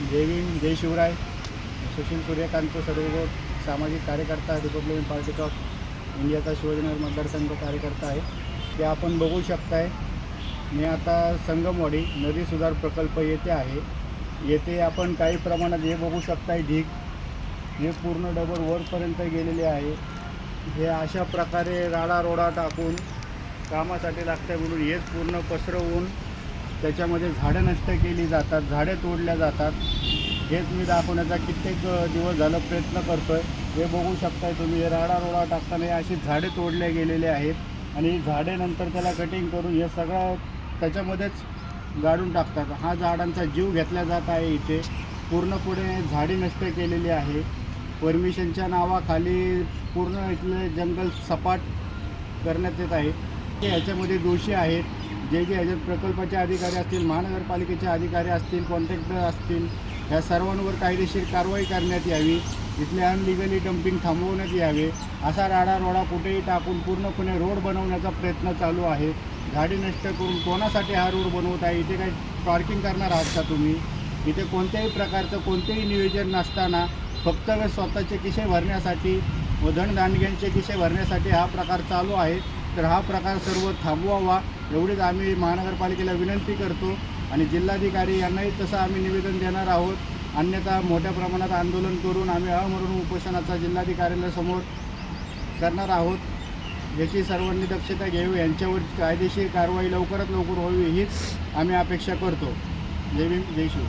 जय भीम जय शिवराय. सुशील सूर्यकांत सर्व सामाजिक कार्यकर्ता रिपब्लिकन पार्टी ऑफ इंडियाचा शिवजनगर मतदारसंघ कार्यकर्ता आहे ते आपण बघू शकताय. मी आता संगमवाडी नदी सुधार प्रकल्प येथे आहे. येथे आपण काही प्रमाणात हे बघू शकताय ढीग. हे पूर्ण डबर वरपर्यंत गेलेले आहे. हे अशा प्रकारे राडा रोडा टाकून कामासाठी लागतं म्हणून हेच पूर्ण पसरवून त्याच्यामध्ये झाडं नष्ट केली जातात झाडे तोडल्या जातात. हेच मी दाखवण्याचा कित्येक दिवस झालं प्रयत्न करतो आहे हे बघू शकताय तुम्ही हे राडा रोडा टाकताना अशी झाडे तोडले गेलेले आहेत. आणि झाडे नंतर त्याला कटिंग करून हे सगळं त्याच्यामध्येच गाडून टाकतात. हा झाडांचा जीव घेतला जात आहे इथे. पूर्णपणे झाडी नष्ट केलेली आहे. परमिशनच्या नावाखाली पूर्ण इथले जंगल सपाट करण्यात येत आहे. ते ह्याच्यामध्ये दोषी आहेत. जे जे ह्याच्यात प्रकल्पाचे अधिकारी असतील महानगरपालिकेचे अधिकारी असतील कॉन्ट्रॅक्टर असतील ह्या सर्वांवर कायदेशीर कारवाई करण्यात यावी. इथले अनलिगली डम्पिंग थांबवण्यात यावे. असा राडा रोडा कुठेही टाकून पूर्णपणे रोड बनवण्याचा प्रयत्न चालू आहे. गाडी नष्ट करून कोणासाठी हा रोड बनवत आहे? इथे काही पार्किंग करणार आहात का तुम्ही? इथे कोणत्याही प्रकारचं कोणतेही नियोजन नसताना फक्त स्वतःचे किशे भरण्यासाठी व धनदांडग्यांचे किशे भरण्यासाठी हा प्रकार चालू आहे. तर हा प्रकार सर्व थांबवावा एवढीच आम्ही महानगरपालिकेला विनंती करतो आणि जिल्हाधिकारी यांनाही तसं आम्ही निवेदन देणार आहोत. अन्यथा मोठ्या प्रमाणात आंदोलन करून आम्ही अमरण उपोषणाचा जिल्हाधिकाऱ्यांसमोर करणार आहोत. याची सर्वांनी दक्षता घ्यावी यांच्यावर कायदेशीर कारवाई लवकरात लवकर व्हावी हीच आम्ही अपेक्षा करतो. जय भीम जय शिव.